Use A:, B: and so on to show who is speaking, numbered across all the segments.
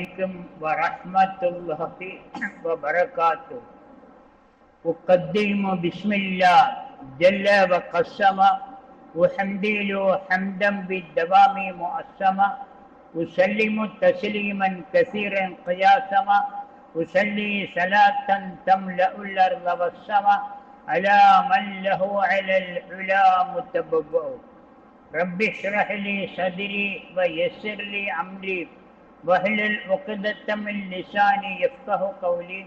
A: عليكم ورحمة الله وبركاته. أقدم بسم الله جل وقسم. وحمدي له حمدا بالدوام مؤسما أسلم تسليما كثيرا قياسما. أسلي صلاة تملأ الأرض والسماء على من له على العلا متبوأ. رب اشرح لي صدري ويسر لي أمري. واحلل عقدة من لساني يفقه قولي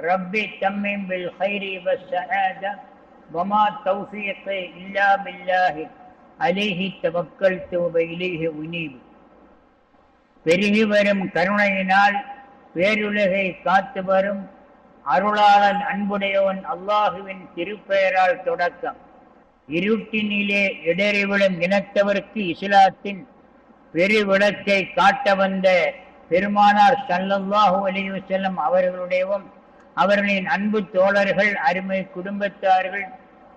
A: ربي تمم بالخير والسعادة وما توفيقي إلا بالله عليه توكلت وإليه أنيب பெருகி வரும் கருணையினால் பேருலகை காத்து வரும் அருளாளன் அன்புடையவன் அல்லாஹுவின் திருப்பெயரால் தொடக்கம் இருட்டினிலே இடறி விழும் இனத்தவருக்கு இஸ்லாத்தின் பெருவிளக்கை காட்ட வந்த பெருமானார் சல்லல்லாஹு அலிவு செல்லும் அவர்களுடையவும் அவர்களின் அன்பு தோழர்கள் அருமை குடும்பத்தார்கள்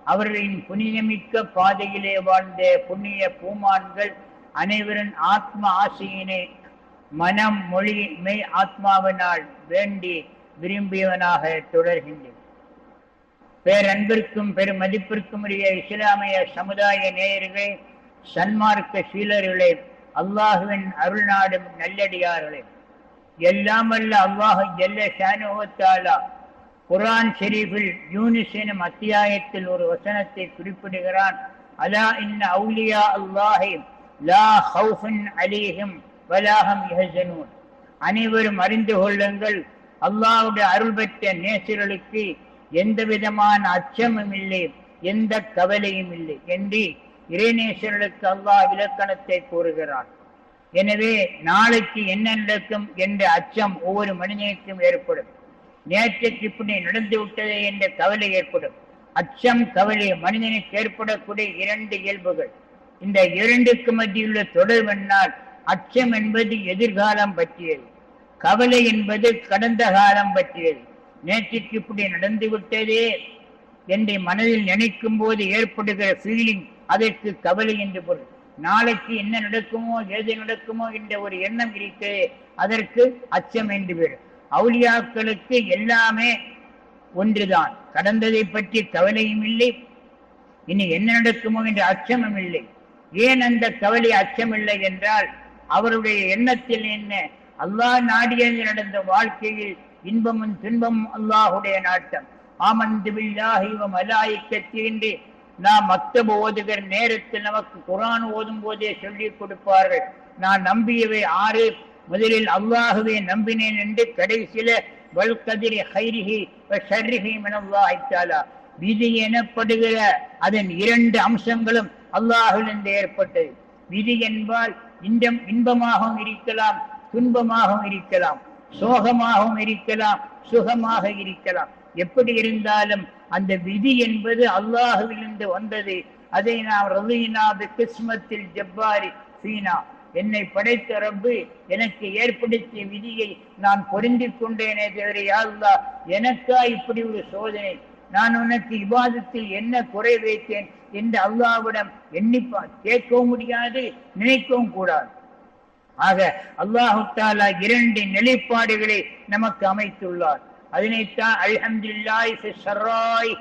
A: அவர்களின் புனிதமிக்க பாதையிலே வாழ்ந்த புண்ணிய பூமான்கள் அனைவரின் ஆத்ம ஆசையினை மனம் மொழி மெய் ஆத்மாவினால் வேண்டி விரும்பியவனாக தொடர்கின்றேன். பேரன்பிற்கும் பெருமதிப்பிற்கும் உரிய இஸ்லாமிய சமுதாய நேயர்களே சன்மார்க்க சீலர்களே அல்லாஹுவின் அருள்நாடும் நல்லடியார்களே. எல்லாம் அல்ல அல்லாஹு ஜல்ல ஷானுவத்தாலா குரான் ஷெரீஃபில் யூனிஸ் எனும் அத்தியாயத்தில் ஒரு வசனத்தை குறிப்பிடுகிறான். அலா இன்ன அவுலியா அல்லாஹி லா ஹவுஃபுன் அலீஹிம் வலாஹம் யஹ்சனூன். அனைவரும் அறிந்து கொள்ளுங்கள் அல்லாஹ்வுடைய அருள் பெற்ற நேசர்களுக்கு எந்த விதமான அச்சமும் இல்லை எந்த கவலையும் இல்லை. என்று இறைநேசர்களுக்கு அல்லாஹ் இலக்கணத்தை கூறுகிறான். எனவே நாளைக்கு என்ன நடக்கும் என்ற அச்சம் ஒவ்வொரு மனிதனுக்கும் ஏற்படும். நேற்றுக்கு இப்படி நடந்து விட்டதே என்ற கவலை ஏற்படும். அச்சம் கவலை மனிதனுக்கு ஏற்படக்கூடிய இரண்டு இயல்புகள். இந்த இரண்டுக்கு மத்தியுள்ள தொடர்பு என்னால் அச்சம் என்பது எதிர்காலம் பற்றியது. கவலை என்பது கடந்த காலம் பற்றியது. நேற்றுக்கு இப்படி நடந்து விட்டதே என்று மனதில் நினைக்கும் போது ஏற்படுகிற ஃபீலிங் அதற்கு கவலை என்று பொருள். நாளைக்கு என்ன நடக்குமோ ஏது நடக்குமோ என்ற ஒரு எண்ணம் இருக்கு. அதற்கு அச்சம் என்று பேர் அவுலியாக்களுக்கு எல்லாமே ஒன்றுதான். கடந்ததை பற்றி கவலையும் இல்லை. இனி என்ன நடக்குமோ என்ற அச்சமும் இல்லை. ஏன் அந்த கவலை அச்சம் இல்லை என்றால் அவருடைய எண்ணத்தில் என்ன? அல்லாஹ் நாடியது நடந்த வாழ்க்கையில் இன்பமும் துன்பமும் அல்லாஹுடைய நாட்டம். ஆமந்து பில்லாஹி வ நாம் மக்தப ஓதுகிற நேரத்தில் நமக்கு குரான் ஓதும் போதே சொல்லிக் கொடுப்பார்கள். நான் நம்பியவை ஆறு. முதலில் அல்லாஹுவே நம்பினேன் என்று கடைசியில வல்கதிரி ஹைரிஹி ஷர்ரிஹி மினல்லாஹி தஆலா. விதி எனப்படுகிற அதன் இரண்டு அம்சங்களும் அல்லாஹிலிருந்து ஏற்பட்டது. விதி என்பால் இன்பம் இன்பமாகவும் இருக்கலாம் துன்பமாகவும் இருக்கலாம். சோகமாகவும் இருக்கலாம் சுகமாக இருக்கலாம். எப்படி இருந்தாலும் அந்த விதி என்பது அல்லாஹுவிலிருந்து வந்தது. அதை நாம் ரவீனா கிஸ்மத்தில் ஜப்பாரி சீனா என்னை படைத்த ரப்பு எனக்கு ஏற்படுத்திய விதியை நான் பொருந்தி கொண்டேனே தவிர அல்லா எனக்கா இப்படி ஒரு சோதனை? நான் உனக்கு விவாதத்தில் என்ன குறை வைத்தேன் என்று அல்லாவிடம் எண்ணிப்பா கேட்கவும் முடியாது நினைக்கவும் கூடாது. ஆக அல்லாஹு தாலா இரண்டு நிலைப்பாடுகளை நமக்கு அமைத்துள்ளார். அதனைத்தான் அல்ஹம்துலில்லாஹி ஷர்ராய்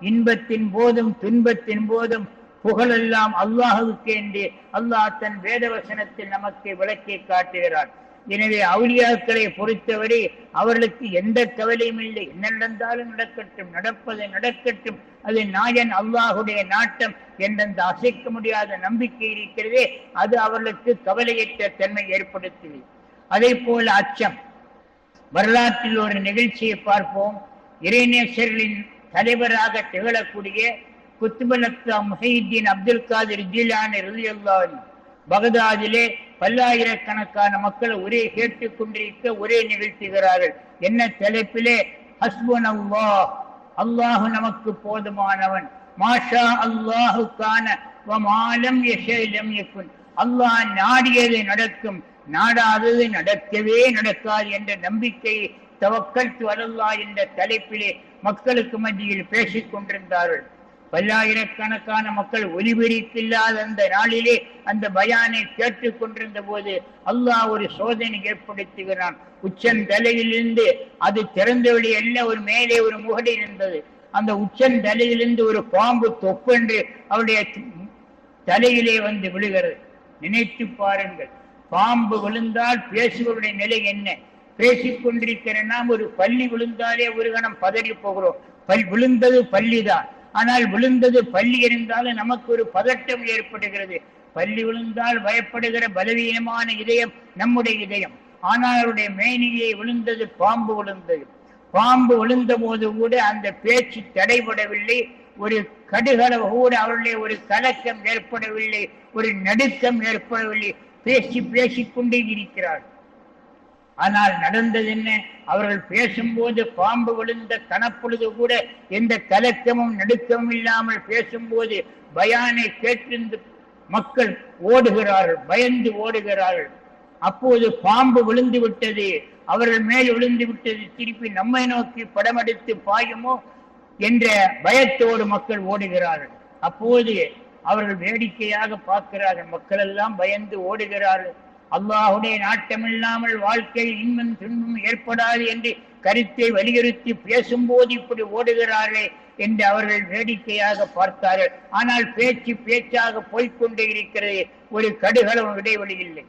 A: இன்பத்தின் போதும் துன்பத்தின் போதும் புகழெல்லாம் அல்லாஹுக்கு என்று அல்லாஹ் தன் வேதவசனத்தில் நமக்கு விளக்கி காட்டுகிறார் எனவே அவுளியாக்களை பொறுத்தவரை அவர்களுக்கு எந்த கவலையும் இல்லை. என்ன நடந்தாலும் நடக்கட்டும் நடப்பது நடக்கட்டும். அது நாயன் அல்லாஹுடைய நாட்டம் என்றந்த அசைக்க முடியாத நம்பிக்கை இருக்கிறதே. அது அவர்களுக்கு கவலையற்ற தன்மை ஏற்படுத்துது. அதே போல அச்சம். வரலாற்றில் ஒரு நிகழ்ச்சியை பார்ப்போம். இறைநேசர்களின் தலைவராக திகழக்கூடிய குத்துபலத்தா முஹீத்தீன் அப்துல் காதிர் ஜீலான் ரலியல்லாஹு பகதாதிலே பல்லாயிரக்கணக்கான மக்கள் ஒரே கேட்டுக் கொண்டிருக்க ஒரே நிகழ்த்துகிறார்கள். என்ன தலைப்பிலே? ஹஸ்புன் அல்லாஹ் அல்லாஹு நமக்கு போதுமானவன். மாஷா அல்லாஹுக்கான வமாலம் யஷலம் அல்லாஹ் நாடியது நடக்கும். நாடாதது நடக்கவே நடக்காது என்ற நம்பிக்கையை தவக்கல் வரல்லா என்ற தலைப்பிலே மக்களுக்கு மத்தியில் பேசிக் கொண்டிருந்தார்கள். பல்லாயிரக்கணக்கான மக்கள் ஒலிபெருக்கில்லாத அந்த நாளிலே அந்த பயானை கேட்டுக் கொண்டிருந்த போது அல்லாஹ் ஒரு சோதனை ஏற்படுத்துகிறான். உச்சன் தலையிலிருந்து அது திறந்த வழி அல்ல ஒரு மேலே ஒரு முகடு இருந்தது. அந்த உச்சன் தலையிலிருந்து ஒரு பாம்பு தொப்பென்று அவருடைய தலையிலே வந்து விழுகிறது. நினைத்து பாருங்கள் பாம்பு விழுந்தால் பேசுபவருடைய நிலை என்ன? பேசிக் கொண்டிருக்கிற நாம் ஒரு பள்ளி விழுந்தாலே ஒரு கணம் பதறி போகிறோம். பல் விழுந்தது பள்ளிதான். ஆனால் விழுந்தது பள்ளி இருந்தாலும் நமக்கு ஒரு பதட்டம் ஏற்படுகிறது. பள்ளி விழுந்தால் பயப்படுகிற பலவீனமான இதயம் நம்முடைய இதயம். ஆனால் அவருடைய மேனியை விழுந்தது பாம்பு விழுந்தது. பாம்பு விழுந்த போது கூட அந்த பேச்சு தடைபடவில்லை. ஒரு கடுகளவு கூட அவருடைய ஒரு கலக்கம் ஏற்படவில்லை. ஒரு நடுக்கம் ஏற்படவில்லை. பேசி பேசிக் கொண்டே இருக்கிறார். ஆனால் நடந்தது என்ன? அவர்கள் பேசும்போது பாம்பு விழுந்த கனப்பொழுது கூட எந்த கலக்கமும் நடுக்கமும் இல்லாமல் பேசும்போது பயானை கேட்டிருந்து மக்கள் ஓடுகிறார்கள் பயந்து ஓடுகிறார்கள். அப்போது பாம்பு விழுந்து விட்டது அவர்கள் மேல் விழுந்து விட்டது திருப்பி நம்மை நோக்கி படமெடுத்து பாயுமோ என்ற பயத்தோடு மக்கள் ஓடுகிறார்கள். அப்போது அவர்கள் வேடிக்கையாக பார்க்கிறார்கள் மக்கள் எல்லாம் பயந்து ஓடுகிறார்கள். அல்லாஹுடைய நாட்டமில்லாமல் வாழ்க்கையில் இன்பம் துன்பம் ஏற்படாது என்று கருத்தை வலியுறுத்தி பேசும்போது இப்படி ஓடுகிறார்களே என்று அவர்கள் வேடிக்கையாக பார்த்தார்கள். ஆனால் பேச்சு பேச்சாக போய்க்கொண்டே இருக்கிறது. ஒரு கடுகளவு இடைவெளி இல்லை.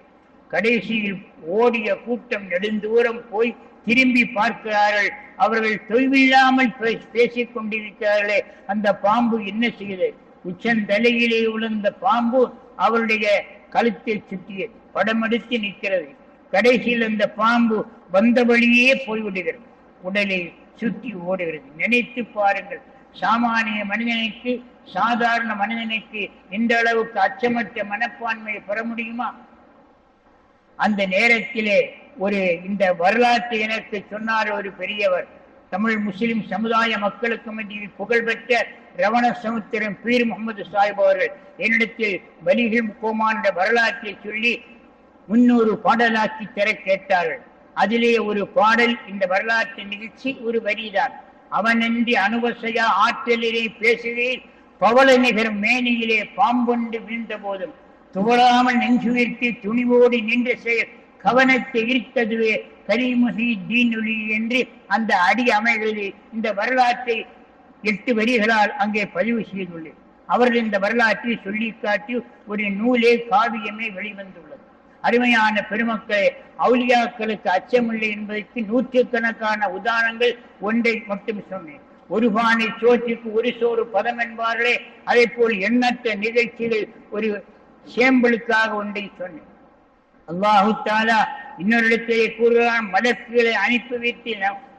A: கடைசியில் ஓடிய கூட்டம் நெடுந்தூரம் போய் திரும்பி பார்க்கிறார்கள். அவர்கள் தொய்வில்லாமல் பே- பேசிக் கொண்டிருக்கிறார்களே. அந்த பாம்பு என்ன செய்தது? உச்சந்தலையிலே விழுந்த பாம்பு அவருடைய கழுத்தை சுற்றியது படமெடுத்து நிற்கிறது. கடைசியில் அந்த பாம்பு வந்த வழியே போய்விடுகிறது. உடலை சுற்றி ஓடுகிறது. நினைத்து பாருங்கள். சாமானிய மனிதனுக்கு சாதாரண மனிதனுக்கு இந்த அளவுக்கு அச்சமற்ற மனப்பான்மையை பெற முடியுமா? அந்த நேரத்திலே ஒரு இந்த வரலாற்று எனக்கு சொன்னார் ஒரு பெரியவர். தமிழ் முஸ்லிம் சமுதாய மக்களுக்கு மத்தியில் புகழ்பெற்ற ரவண சமுத்திரம் பீர் முகமது சாஹிப் அவர்கள் என்னிடத்தில் வலிகள் கோமாண்ட வரலாற்றை சொல்லி முன்னூறு பாடலாக்கி தர கேட்டார்கள். அதிலே ஒரு பாடல் இந்த வரலாற்று நிகழ்ச்சி ஒரு வரிதான். அவனன்றி அனுவசையா ஆற்றலிலே பேசுகிறேன் பவள நிகர் மேனியிலே பாம்பொண்டு வீழ்ந்த போதும் துவளாமல் நெஞ்சுயிர்த்தி துணிவோடு நின்ற செயல் கவனத்தை ஈர்த்ததுவே கரிமுகி தீனொலி என்று அந்த அடி அமைகளில் இந்த வரலாற்றை எட்டு வரிகளால் அங்கே பதிவு செய்துள்ளேன். அவர்கள் இந்த வரலாற்றை சொல்லி காட்டி ஒரு நூலே காவியமே வெளிவந்துள்ளது. அருமையான பெருமக்களே அவுலியாக்களுக்கு அச்சமில்லை என்பதற்கு நூற்றுக்கணக்கான உதாரணங்கள் ஒன்றை மட்டும் சொன்னேன். ஒரு பானை சோற்றுக்கு ஒரு சோறு பதம் என்பார்களே அதே போல் எண்ணற்ற நிகழ்ச்சிகள் ஒரு சேம்பலுக்காக ஒன்றை சொன்னேன். அல்லாஹு தாலா இன்னொரு இடத்திலே கூறுகிறான் மலக்குகளை அனுப்பி வைத்து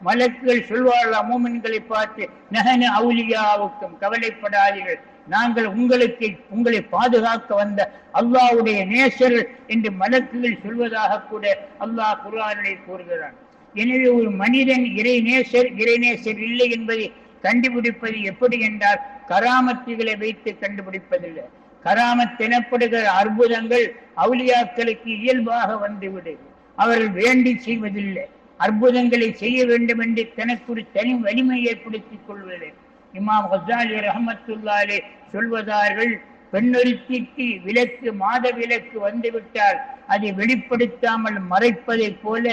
A: மலக்குகள் சொல்வார்கள் மூமின்களை பார்த்து நகன அவுலியாவுக்கும் கவலைப்படாதீர்கள். நாங்கள் உங்களுக்கு உங்களை பாதுகாக்க வந்த அல்லாஹ்வுடைய நேசர்கள் என்று மலக்குகள் சொல்வதாக கூட அல்லாஹ் குர்ஆனிலே கூறுகிறான். எனவே ஒரு மனிதன் இறை நேசர் இறைநேசர் இல்லை என்பதை கண்டுபிடிப்பது எப்படி என்றால் கராமத்துகளை வைத்து கண்டுபிடிப்பதில்லை. கராமத் எனப்படுகிற அற்புதங்கள் அவுளியாக்களுக்கு இயல்பாக வந்துவிடு அவர்கள் வேண்டி செய்வதில்லை. அற்புதங்களை செய்ய வேண்டும் என்று தனக்கு ஒரு தனி வலிமை ஏற்படுத்திக் கொள்வதில்லை. இமாம் ஹசாலி ரஹமத்துல்லாலே சொல்வதார்கள் பெண்ணொருத்திக்கு விலக்கு மாத விலக்கு வந்துவிட்டால் அதை வெளிப்படுத்தாமல் மறைப்பதை போல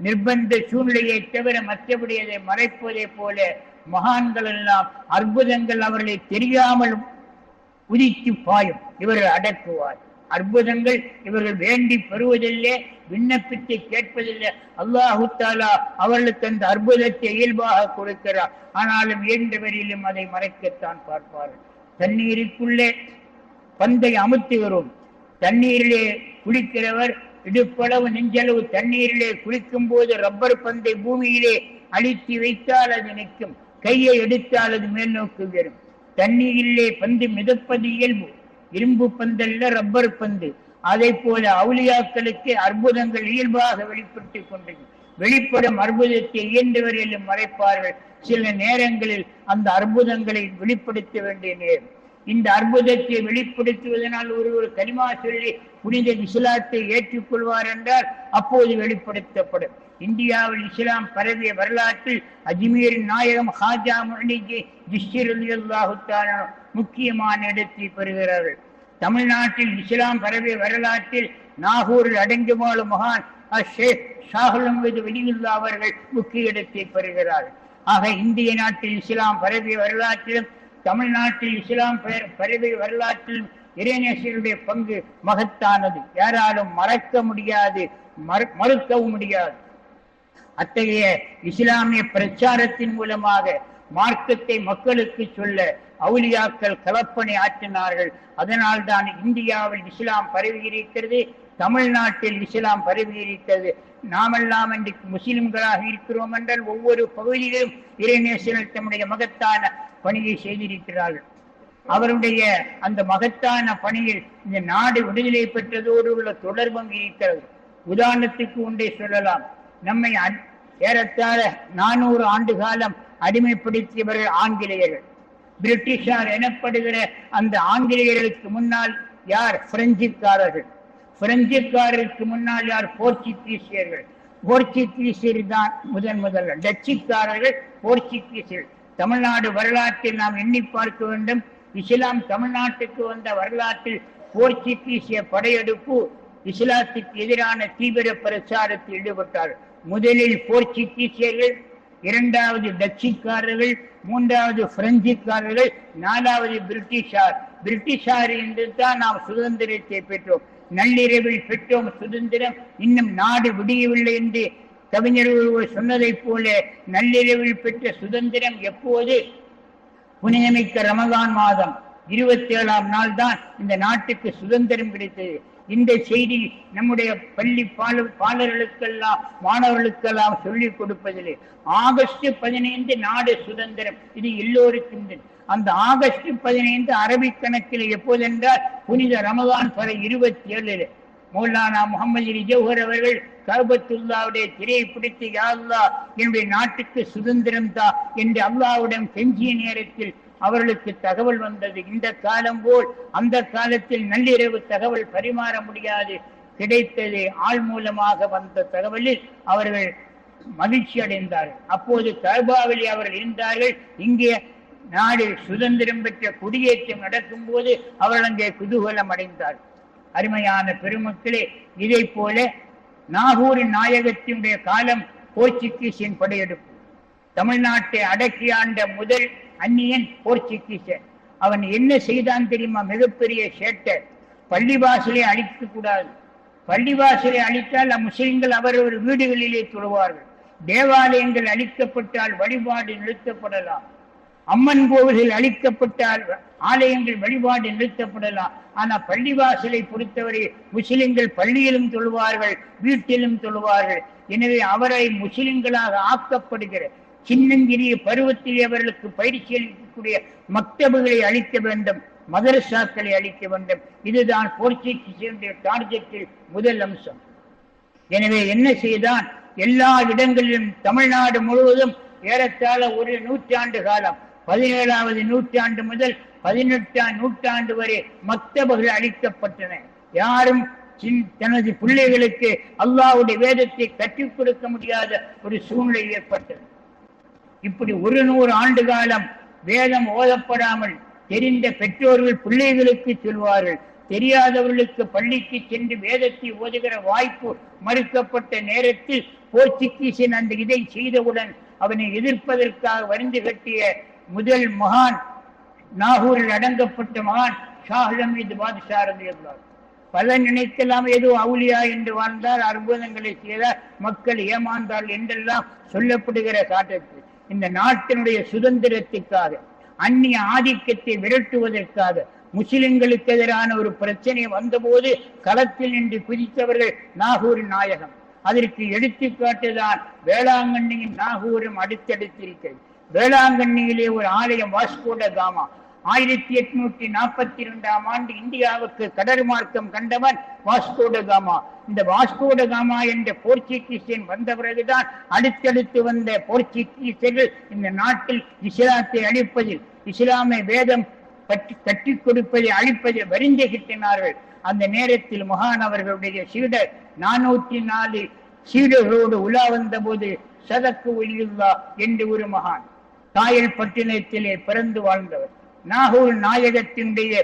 A: நிர்பந்த சூழ்நிலையை தவிர மற்றபடி அதை மறைப்பதைப் போல மகான்கள் எல்லாம் அற்புதங்கள் அவர்களை தெரியாமல் உதித்து பாயும். இவர்கள் அடக்குவார் அற்புதங்கள் இவர்கள் வேண்டி பெறுவதில்லை விண்ணப்பித்து கேட்பதில்லை. அல்லாஹு தாலா அவர்களுக்கு அந்த அற்புதத்தை இயல்பாக கொடுக்கிறார். ஆனாலும் இயன்ற வரையிலும் அதை மறைக்கத்தான் பார்ப்பார்கள். தண்ணீருக்குள்ளே பந்தை அமுத்துகிறோம் தண்ணீரிலே குளிக்கிறவர் இடுப்பளவு நெஞ்சளவு தண்ணீரிலே குளிக்கும் போது ரப்பர் பந்தை பூமியிலே அழித்து வைத்தால் அது நிற்கும். கையை எடுத்தால் அது மேல் நோக்கு வரும் தண்ணீரிலே பந்து மிதப்பது இயல்பு. இரும்பு பந்தல்ல ரப்பர் பந்து. அதை போல அவுளியாக்களுக்கு அற்புதங்கள் இயல்பாக வெளிப்பட்டு கொண்டது. வெளிப்படும் அற்புதத்தை இயன்றவரையிலும் மறைப்பார்கள். சில நேரங்களில் அந்த அற்புதங்களை வெளிப்படுத்த வேண்டிய நேரம். இந்த அற்புதத்தை வெளிப்படுத்துவதனால் ஒருவர் கனிமா சொல்லி புனித இஸ்லாத்தை ஏற்றுக்கொள்வார் என்றால் அப்போது வெளிப்படுத்தப்படும். இந்தியாவில் இஸ்லாம் பரவிய வரலாற்றில் அஜ்மீரின் நாயகம் ஹாஜா முரளிஜி ஜிஸ்டிர் முக்கியமான இடத்தை பெறுகிறார்கள். தமிழ்நாட்டில் இஸ்லாம் பரவிய வரலாற்றில் நாகூரில் அடங்கி வாழும் மகான் அஷேக் ஷாகுலம் மீது வெளியுள்ளா அவர்கள் முக்கிய இடத்தை பெறுகிறார்கள் ஆக இந்திய நாட்டில் இஸ்லாம் பரவிய வரலாற்றிலும் தமிழ்நாட்டில் இஸ்லாம் பரவிய வரலாற்றிலும் இறைநேசருடைய பங்கு மகத்தானது. யாராலும் மறக்க முடியாது மறு- மறுக்கவும் முடியாது. அத்தகைய இஸ்லாமிய பிரச்சாரத்தின் மூலமாக மார்க்கத்தை மக்களுக்கு சொல்ல அவுலியாக்கள் கலப்பணி ஆற்றினார்கள். அதனால் தான் இந்தியாவில் இஸ்லாம் பரவியிருக்கிறது தமிழ்நாட்டில் இஸ்லாம் பரவியிருக்கிறது. நாமெல்லாம் இன்றைக்கு முஸ்லிம்களாக இருக்கிறோம் என்றால் ஒவ்வொரு பகுதியிலும் இறைநேசர்கள் தம்முடைய மகத்தான பணியை செய்திருக்கிறார்கள். அவருடைய அந்த மகத்தான பணியில் இந்த நாடு விடுதலை பெற்றதோடு உள்ள தொடர்பும் இருக்கிறது. உதாரணத்துக்கு ஒன்றை சொல்லலாம். நம்மை அ- ஏறத்தாழ நானூறு ஆண்டு காலம் அடிமைப்படுத்தியவர்கள் ஆங்கிலேயர்கள். பிரிட்டிஷார் எனப்படுகிற அந்த ஆங்கிலேயர்களுக்கு முன்னால் யார்? பிரெஞ்சுக்காரர்கள். பிரெஞ்சுக்காரருக்கு முன்னால் யார்? போர்ச்சுகீசியர்கள். போர்ச்சுகீசியர் தான் முதன் முதல்ல டச்சுக்காரர்கள் போர்ச்சுகீசியர் தமிழ்நாடு வரலாற்றில் நாம் எண்ணி பார்க்க வேண்டும். இஸ்லாம் தமிழ்நாட்டுக்கு வந்த வரலாற்றில் போர்ச்சுகீசிய படையெடுப்பு இஸ்லாத்துக்கு எதிரான தீவிர பிரச்சாரத்தில் ஈடுபட்டார். முதலில் போர்ச்சுகீசியர்கள் இரண்டாவது டச்சுக்காரர்கள் மூன்றாவது பிரெஞ்சுக்காரர்கள் நாலாவது பிரிட்டிஷார். பிரிட்டிஷார் என்று தான் நாம் சுதந்திரத்தை பெற்றோம். நள்ளிரவில் பெற்றோம் சுதந்திரம். இன்னும் நாடு விடியவில்லை என்று கவிஞர் ஒருவர் சொன்னதைப் போல நள்ளிரவில் பெற்ற சுதந்திரம் எப்போது? புனிதமிக்க ரமகான் மாதம். இருபத்தி ஏழாம் நாள் தான் இந்த நாட்டுக்கு சுதந்திரம் கிடைத்தது. இந்த செய்தி நம்முடைய பள்ளி பால பாலர்களுக்கெல்லாம் மாணவர்களுக்கெல்லாம் சொல்லிக் கொடுப்பதில்லை ஆகஸ்ட் பதினைந்து நாடு சுதந்திரம். இது எல்லோருக்கும் அந்த ஆகஸ்ட் பதினைந்து அரபிக் கணக்கில் எப்போதென்றால் புனித ரமதான் பல இருபத்தி ஏழில் மௌலானா முகமது அலி அவர்கள் கர்பத்துல்லாவுடைய திரையை பிடித்து யாருல்லா என்னுடைய நாட்டுக்கு சுதந்திரம் தா என்று அல்லாவுடன் செஞ்சிய நேரத்தில் அவர்களுக்கு தகவல் வந்தது. இந்த காலம் போல் அந்த காலத்தில் நள்ளிரவு தகவல் பரிமாற முடியாது. கிடைத்தது ஆள் மூலமாக வந்த தகவலில் அவர்கள் மகிழ்ச்சி அடைந்தார்கள். அப்போது தர்பாவளி அவர்கள் இருந்தார்கள். இங்கே நாடு சுதந்திரம் பெற்ற குடியேற்றம் நடக்கும் போது அவர்கள் அங்கே குதூகலம் அடைந்தார்கள் அருமையான பெருமக்களே இதை போல நாகூரின் நாயகத்தினுடைய காலம் போர்ச்சுகீசியன் படையெடுப்பு. தமிழ்நாட்டை அடக்கி ஆண்ட முதல் அந்நியன் போர்ச்சுகீசன் அவன் என்ன செய்தான் தெரியுமா? மிகப்பெரிய சேட்டை. பள்ளிவாசலை அழிக்க கூடாது. பள்ளிவாசலை அழித்தால் முஸ்லிம்கள் அவரவர் வீடுகளிலே தொழுவார்கள். தேவாலயங்கள் அழிக்கப்பட்டால் வழிபாடு நிறுத்தப்படலாம். அம்மன் கோவில்கள் அழிக்கப்பட்டால் ஆலயங்கள் வழிபாடு நிறுத்தப்படலாம். ஆனால் பள்ளிவாசலை பொறுத்தவரை முஸ்லிம்கள் பள்ளியிலும் தொழுவார்கள் வீட்டிலும் தொழுவார்கள். எனவே அவரை முஸ்லிம்களாக ஆக்கப்படுகிற சின்னஞ்சிறிய பருவத்தில் அவர்களுக்கு பயிற்சி அளிக்கக்கூடிய மக்தபுகளை அளிக்க வேண்டும் மதரசாக்களை அளிக்க வேண்டும். இதுதான் போர்ச்சுகீசியனுடைய டார்கெட்டில் முதல் அம்சம். எனவே என்ன செய்தான்? எல்லா இடங்களிலும் தமிழ்நாடு முழுவதும் ஏறத்தாழ ஒரு நூற்றாண்டு காலம் பதினேழாவது நூற்றாண்டு முதல் பதினெட்டாம் நூற்றாண்டு வரை மக்தபுகள் அளிக்கப்பட்டன. யாரும் தனது பிள்ளைகளுக்கு அல்லாஹ்வுடைய வேதத்தை கற்றுக் கொடுக்க முடியாத ஒரு சூழ்நிலை ஏற்பட்டது. இப்படி ஒரு நூறு ஆண்டு காலம் வேதம் ஓதப்படாமல் தெரிந்த பெற்றோர்கள் பிள்ளைகளுக்கு சொல்வார்கள். தெரியாதவர்களுக்கு பள்ளிக்கு சென்று வேதத்தை ஓதுகிற வாய்ப்பு மறுக்கப்பட்ட நேரத்தில் போர்ச்சுகீசன் அந்த இதை செய்தவுடன் அவனை எதிர்ப்பதற்காக வரிந்து கட்டிய முதல் மகான் நாகூரில் அடங்கப்பட்ட மகான் ஷாஹ்லம் இது பாதுஷா இருந்தார் பல நினைக்கலாம் ஏதோ அவுலியா என்று வாழ்ந்தார் அற்புதங்களை செய்தார் மக்கள் ஏமாந்தார் என்றெல்லாம் சொல்லப்படுகிற காட்டத்தில். இந்த நாட்டினுடைய சுதந்திரத்திற்காக அந்நிய ஆதிக்கத்தை விரட்டுவதற்காக முஸ்லிம்களுக்கு எதிரான ஒரு பிரச்சனை வந்தபோது களத்தில் நின்று குதித்தவர்கள் நாகூரின் நாயகம். அதற்கு எடுத்துக்காட்டுதான் வேளாங்கண்ணியின் நாகூரும் அடுத்தடுத்திருக்கிறது. வேளாங்கண்ணியிலே ஒரு ஆலயம் வாஸ்கோட காமா. ஆயிரத்தி எட்நூத்தி நாற்பத்தி இரண்டாம் ஆண்டு இந்தியாவுக்கு கடல் மார்க்கம் கண்டவன் வாஸ்கோட காமா. இந்த வாஸ்கோட காமா என்ற போர்ச்சுகீசியன் வந்த பிறகுதான் அடுத்தடுத்து வந்த போர்ச்சுகீசியர்கள் இந்த நாட்டில் இஸ்லாத்தை அழிப்பதில் இஸ்லாமை வேதம் பற்றி கட்டி கொடுப்பதை அழிப்பதை வரிந்து கிட்டினார்கள் அந்த நேரத்தில் மகான் அவர்களுடைய சீடர் நானூத்தி நாலு சீடர்களோடு உலா வந்த போது சதக்கு ஒளியுல்லா என்று ஒரு மகான் காயல் பட்டினத்திலே பிறந்து வாழ்ந்தவர். நாகூர் நாயகத்தினுடைய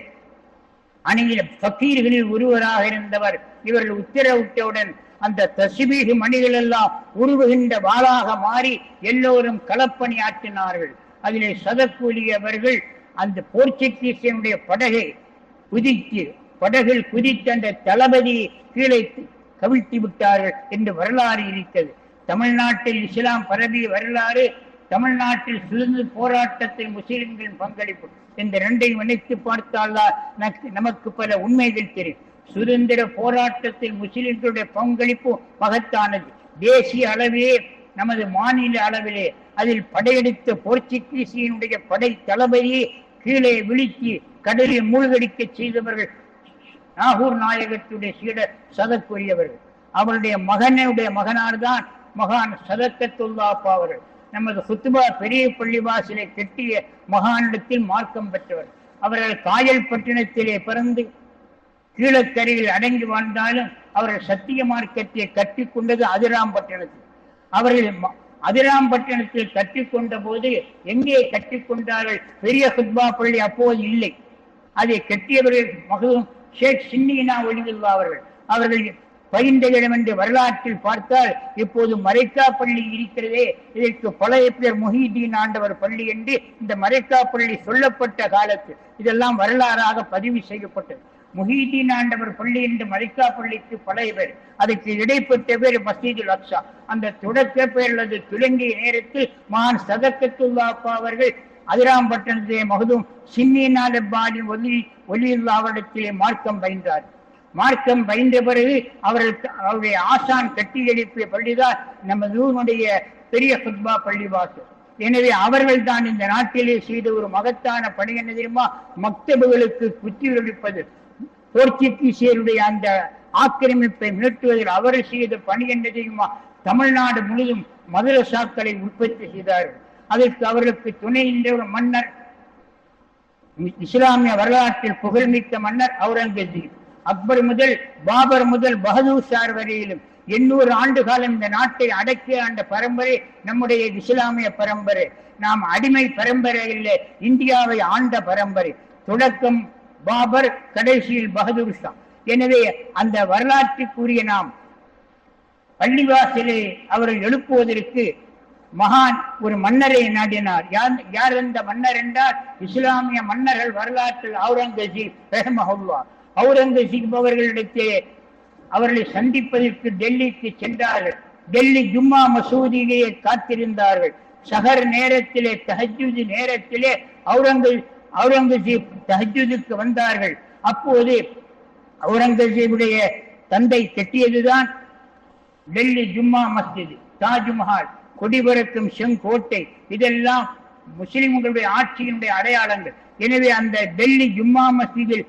A: அணியில் பக்கீர்களில் ஒருவராக இருந்தவர். இவர்கள் உத்தரவிட்டவுடன் அந்த தசிபீகு மணிகள் எல்லாம் உருவுகின்ற வாளாக மாறி எல்லோரும் களப்பணி ஆற்றினார்கள். அதிலே சதக்கூலியவர்கள் அந்த போர்ச்சுகீசியனுடைய படகை குதித்து படகில் குதித்த அந்த தளபதி கீழே கவிழ்த்தி விட்டார்கள் என்று வரலாறு இருக்கிறது. தமிழ்நாட்டில் இஸ்லாம் பரவிய வரலாறு தமிழ்நாட்டில் சுதந்திர போராட்டத்தில் முஸ்லிம்களின் பங்களிப்பு. இந்த ரெண்டையும் இணைத்து பார்த்தால்தான் நமக்கு- நமக்கு பல உண்மைகள் தெரியும். சுதந்திர போராட்டத்தில் முஸ்லிம்களுடைய பங்களிப்பு மகத்தானது. தேசிய அளவிலே நமது மாநில அளவிலே அதில் படையெடுத்த போர்ச்சுகீசியினுடைய படை தளபதியை கீழே விழித்து கடலில் மூழ்கடிக்க செய்தவர்கள் நாகூர் நாயகத்துடைய சீடர் சதக்குரியவர்கள் அவருடைய மகனுடைய மகனார்தான் மகான் சதக்கத்துல்லாப்பா அவர்கள் நமது குத்துபா பெரிய பள்ளி வாசலை மகானிடத்தில் மார்க்கம் பெற்றவர். அவர்கள் காயல் பட்டினத்திலே பிறந்து கீழக்கரையில் அடங்கி வாழ்ந்தாலும் அவர்கள் சத்திய மார்க்கத்தை கொண்டது அதிராம்பட்டினத்தில் அவர்கள் ம- கட்டி கொண்ட போது எங்கே கட்டி கொண்டார்கள் பெரிய சுத்பா பள்ளி அப்போது இல்லை. அதை கட்டியவர்கள் மகவும் ஷேக் சின்னினா ஒளிவுல்லா அவர்கள். அவர்கள் பயின்ற இடம் என்று வரலாற்றில் பார்த்தால் இப்போது மரைக்கா பள்ளி இருக்கிறதே. இதற்கு பழைய பேர் முஹிதீன் ஆண்டவர் பள்ளி என்று இந்த மரைக்கா பள்ளி சொல்லப்பட்ட காலத்து இதெல்லாம் வரலாறாக பதிவு செய்யப்பட்டது. முஹிதீன் ஆண்டவர் பள்ளி என்று மரைக்கா பள்ளிக்கு பழைய பேர். அதுக்கு இடைப்பட்ட பேர் மசீது லக்ஷா அந்த தொடக்க பேர் அல்லது துலங்கிய நேரத்தில் மகான் சதக்கத்துல்லாப்பா அவர்கள் அதிராம்பட்டினத்திலே மகதும் சின்னினால பாலின் ஒலி ஒலியுல்லாவிடத்திலே மார்க்கம் பயின்றார். மார்க்கம் பயந்த பிறகு அவர்களுக்கு அவருடைய ஆசான் கட்டி எழுப்பிய பள்ளிதான் நம்ம ஊருடைய பெரிய ஃபுட்பா பள்ளிவாசு எனவே அவர்கள் தான் இந்த நாட்டிலே செய்த ஒரு மகத்தான பணி என்ன தெரியுமா? மக்தபுகளுக்கு குத்தியொழிப்பது போர்ச்சுகீசியருடைய அந்த ஆக்கிரமிப்பை மீட்டுவதில் அவர்கள் செய்த பணி என்ன தெரியுமா? தமிழ்நாடு முழுதும் மதுரசாக்களை உற்பத்தி செய்தார்கள். அதற்கு அவர்களுக்கு துணை என்ற ஒரு மன்னர் இஸ்லாமிய வரலாற்றில் புகழ்மிக்க மன்னர் அவுரங்கசீப் அக்பர் முதல் பாபர் முதல் பகதூர் சார் வரையிலும் எண்ணூறு ஆண்டு காலம் இந்த நாட்டை அடக்கி ஆண்ட பரம்பரை நம்முடைய இஸ்லாமிய பரம்பரை. நாம் அடிமை பரம்பரை இல்லை இந்தியாவை ஆண்ட பரம்பரை. தொடக்கம் பாபர் கடைசியில் பகதூர் ஷா எனவே அந்த வரலாற்றுக்குரிய நாம் பள்ளிவாசலை அவர்கள் எழுப்புவதற்கு மகான் ஒரு மன்னரை நாடினார். யார் யார் அந்த மன்னர் என்றால் இஸ்லாமிய மன்னர்கள் வரலாற்றில் அவுரங்கசீப் ரஹமஹுல்லா. அவுரங்கசீப் அவர்களிடத்தே அவர்களை சந்திப்பதற்கு டெல்லிக்கு சென்றார்கள். டெல்லி ஜும்மா மசூதியை காத்திருந்தார்கள். சகர் நேரத்திலே தஹஜுது நேரத்திலே அவுரங்க அவுரங்கசீப் தஹஜுதுக்கு வந்தார்கள். அப்போது அவுரங்கசீபுடைய தந்தை கட்டியதுதான் டெல்லி ஜும்மா மஸ்ஜித் தாஜ்மஹால் கொடிபறக்கும் செங்கோட்டை. இதெல்லாம் முஸ்லிம்களுடைய ஆட்சியினுடைய அடையாளங்கள். எனவே அந்த டெல்லி ஜும்மா மஸ்ஜிதில்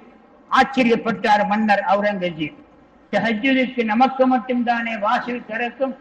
A: ஆச்சரியப்பட்டார் மன்னர் அவுரங்கஜீப் தஹஜுதுக்கு நமக்கு மட்டும்தானே வாசல் திறக்கும்?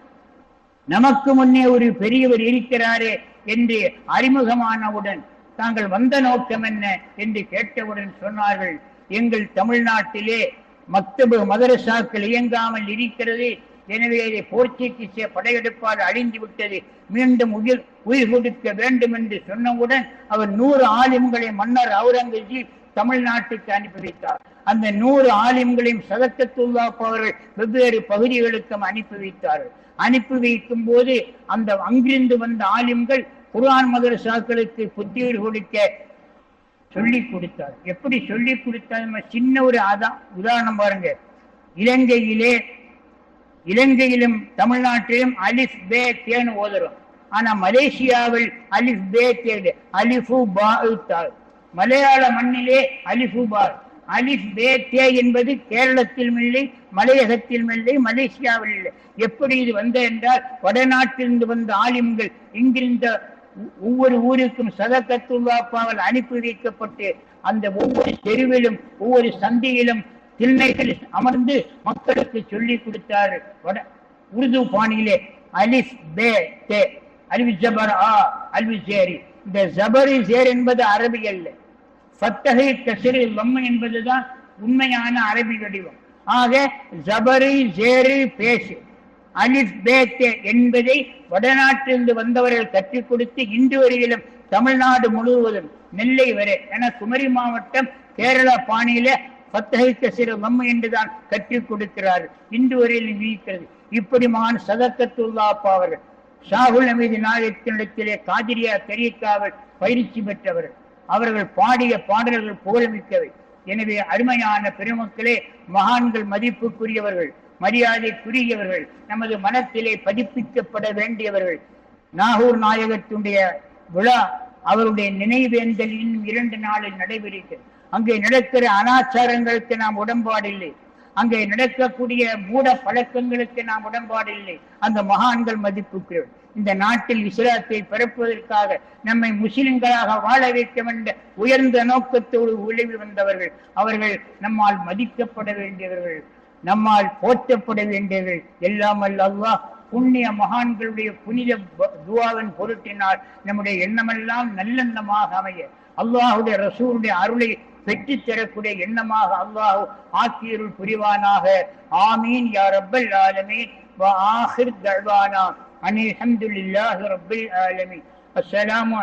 A: நமக்கு முன்னே ஒரு பெரியவர் இருக்கிறாரே என்று அறிமுகமானவுடன் தாங்கள் வந்த நோக்கம் என்ன என்று கேட்டவுடன் சொன்னார்கள் எங்கள் தமிழ்நாட்டிலே மக்தபு மதரசாக்கள் இயங்காமல் இருக்கிறது. எனவே அதை போர்ச்சுகீசிய படையெடுப்பால் அழிந்து விட்டது மீண்டும் உயிர் உயிர் கொடுக்க வேண்டும் என்று சொன்னவுடன் அவர் நூறு ஆலிம்களை மன்னர் அவுரங்கஜீப் தமிழ்நாட்டுக்கு அனுப்பி வைத்தார் அந்த நூறு ஆலிம்களையும் சதக்கத்துள்ளாப்பவர்கள் வெவ்வேறு பகுதிகளுக்கும் அனுப்பி வைத்தார்கள் அனுப்பி வைக்கும் போது அந்த அங்கிருந்து வந்த ஆலிம்கள் குரான் மதரசாக்களுக்கு புத்தியீடு கொடுக்க சொல்லி கொடுத்தார். எப்படி சொல்லி கொடுத்தார் சின்ன ஒரு அதான் உதாரணம் பாருங்க. இலங்கையிலே இலங்கையிலும் தமிழ்நாட்டிலும் அலிஃப் பே தேன்னு ஓதுறோம். ஆனா மலேசியாவில் அலிஃப் பே தேடு அலிஃபு பா மலையாள மண்ணிலே அலிஃபு அலிஃப் பே தே என்பது கேரளத்தில் இல்லை மலையகத்தில் இல்லை மலேசியாவில் இல்லை. எப்படி இது வந்த என்றால் வடநாட்டிலிருந்து வந்த ஆலிம்கள் இங்கிருந்த ஒவ்வொரு ஊருக்கும் சதக்கத்துள்ளாப்பாவில் அனுப்பி வைக்கப்பட்டு அந்த ஒவ்வொரு தெருவிலும் ஒவ்வொரு சந்தியிலும் திண்ணைகள் அமர்ந்து மக்களுக்கு சொல்லிக் கொடுத்தார். வட உருது பாணியிலே அலிஃப் பே தே அல்வி ஜபர் ஆ அல்வி சேரி இந்த ஜபரி சேர் என்பது அரபி அல்ல. ஃபத்தகை கசிறு லம்மை என்பதுதான் உண்மையான அரபி வடிவம். ஆக ஜபரி ஜேரு பேசு அலிஃப் பேத்தே என்பதை வடநாட்டிலிருந்து வந்தவர்கள் கற்றுக் கொடுத்து இன்று வரையிலும் தமிழ்நாடு முழுவதும் நெல்லை வரை என குமரி மாவட்டம் கேரளா பாணியில பத்தகைத்த சிறு மம்மு என்றுதான் கற்றுக் கொடுக்கிறார் இன்று வரையில் நீக்கிறது இப்படி மகான் சதக்கத்துல்லாப்பா அவர்கள் ஷாகுல் அமைதி நாயகத்தினிடத்திலே காதிரியா தெரியக்காவல் பயிற்சி பெற்றவர்கள். அவர்கள் பாடிய பாடல்கள் புகழ்மிக்கவை. எனவே அருமையான பெருமக்களே மகான்கள் மதிப்புக்குரியவர்கள் மரியாதைக்குரியவர்கள் நமது மனத்திலே பதிப்பிக்கப்பட வேண்டியவர்கள். நாகூர் நாயகத்துடைய விழா அவருடைய நினைவேந்தல் இன்னும் இரண்டு நாளில் நடைபெறுகிறது அங்கே நடக்கிற அனாச்சாரங்களுக்கு நாம் உடன்பாடில்லை. அங்கே நடக்கக்கூடிய மூட பழக்கங்களுக்கு நாம் உடன்பாடில்லை அந்த மகான்கள் மதிப்புக்கிறோம் இந்த நாட்டில் இஸ்லாத்தை பரப்புவதற்காக நம்மை முஸ்லிம்களாக வாழ வைக்க என்ற உயர்ந்த நோக்கத்தோடு உழைவு வந்தவர்கள் அவர்கள் நம்மால் மதிக்கப்பட வேண்டியவர்கள் நம்மால் போற்றப்பட வேண்டியவர்கள். எல்லாம் அல்ல அல்லாஹ் புண்ணிய மகான்களுடைய புனித துவாவின் பொருட்டினால் நம்முடைய எண்ணமெல்லாம் நல்லெண்ணமாக அமைய. அல்லாஹுடைய ரசூருடைய அருளை பெற்றுத் தரக்கூடிய எண்ணமாக அல்லாஹ் ஆக்கியருள் புரிவானாக. ஆமீன் யா ரப்பல் ஆலமீன். வ ஆஹிர் தழ்வானா அனில் அல்ஹம்துலில்லாஹி ரப்பில் ஆலமீன். அஸ்ஸலாமு